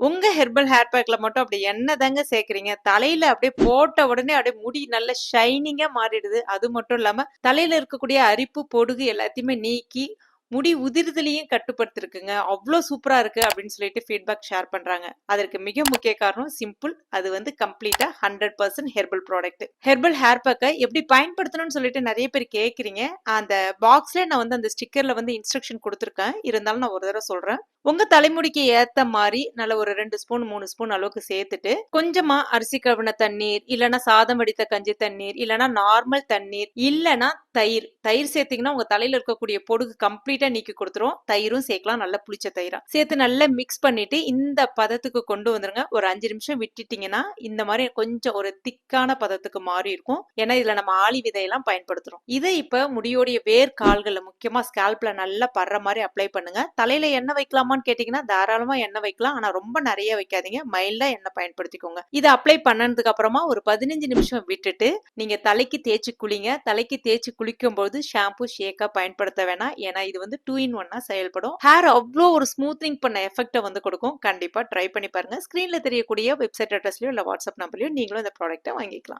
உங்க herbal hair பேக்ல மட்டும் அப்படி என்ன தாங்க சேர்க்குறீங்க? தலையில அப்படியே போட்ட உடனே அப்படியே முடி நல்ல ஷைனிங்கா மாறிடுது. அது மட்டும் இல்லாம தலையில இருக்கக்கூடிய அரிப்பு பொடுகு எல்லாத்தையுமே நீக்கி முடி உதிர்தலையும் கட்டுப்படுத்திருக்குங்க. அவ்வளோ சூப்பராக இருக்குது அப்படின்னு சொல்லிட்டு ஃபீட்பேக் ஷேர் பண்ணுறாங்க அதற்கு மிக முக்கிய காரணம் சிம்பிள் அது வந்து கம்ப்ளீட்டாக hundred percent herbal product herbal hair பேக்கை எப்படி பயன்படுத்தணும்னு சொல்லிட்டு நிறைய பேர் கேட்குறீங்க. அந்த பாக்ஸ்லேயே நான் வந்து அந்த ஸ்டிக்கரில் வந்து இன்ஸ்ட்ரக்ஷன் கொடுத்துருக்கேன். இருந்தாலும் நான் ஒரு தடவை சொல்கிறேன் உங்க தலைமுடிக்கு ஏத்த மாதிரி நல்ல ஒரு ரெண்டு ஸ்பூன் மூணு ஸ்பூன் அளவுக்கு சேர்த்துட்டு கொஞ்சமா அரிசி கழுவின தண்ணீர் இல்லைன்னா சாதம் வடித்த கஞ்சி தண்ணீர் இல்லைன்னா நார்மல் தண்ணீர் இல்லைன்னா தயிர். தயிர் சேர்த்தீங்கன்னா உங்க தலையில இருக்கக்கூடிய பொடுகு கம்ப்ளீட்டா நீக்கி கொடுத்துரும். தயிரும் சேர்க்கலாம். நல்லா புளிச்ச தயிரா. சேர்த்து நல்லா மிக்ஸ் பண்ணிட்டு இந்த பதத்துக்கு கொண்டு வந்துருங்க. ஒரு அஞ்சு நிமிஷம் விட்டுட்டீங்கன்னா இந்த மாதிரி கொஞ்சம் ஒரு திக்கான பதத்துக்கு மாறி இருக்கும். ஏன்னா இதுல நம்ம ஆளி விதையெல்லாம் பயன்படுத்துறோம். இதை இப்ப முடியோடைய வேர் கால்களில் முக்கியமா ஸ்கேல்ப்ல நல்லா படுற மாதிரி அப்ளை பண்ணுங்க. தலையில எண்ணெய் வைக்கலாமான்னு கேட்டீங்கன்னா தாராளமா எண்ணெய் வைக்கலாம். ஆனா ரொம்ப நிறைய வைக்காதீங்க. மைல்டா எண்ணெய் பயன்படுத்திக்கோங்க. இதை அப்ளை பண்ணதுக்கு அப்புறமா ஒரு பதினஞ்சு நிமிஷம் விட்டுட்டு நீங்க தலைக்கு தேய்ச்சி குளிங்க. தலைக்கு தேய்ச்சி குளிக்கும் போது ஷாம்பு ஷேக்கா பயன்படுத்த வேணாம். ஏன்னா இது வந்து டூ இன் ஒன்னா செயல்படும். ஹேர் அவ்வளோ ஒரு ஸ்மூத்னிங் பண்ண எஃபெக்ட்டை வந்து கொடுக்கும். கண்டிப்பா ட்ரை பண்ணி பாருங்க. ஸ்கிரீன்ல தெரியக்கூடிய வெப்சைட் அட்ரஸ்லயோ இல்ல வாட்ஸ்அப் நம்பர்லயோ நீங்களும் இந்த ப்ராடக்ட்டை வாங்கிக்கலாம்.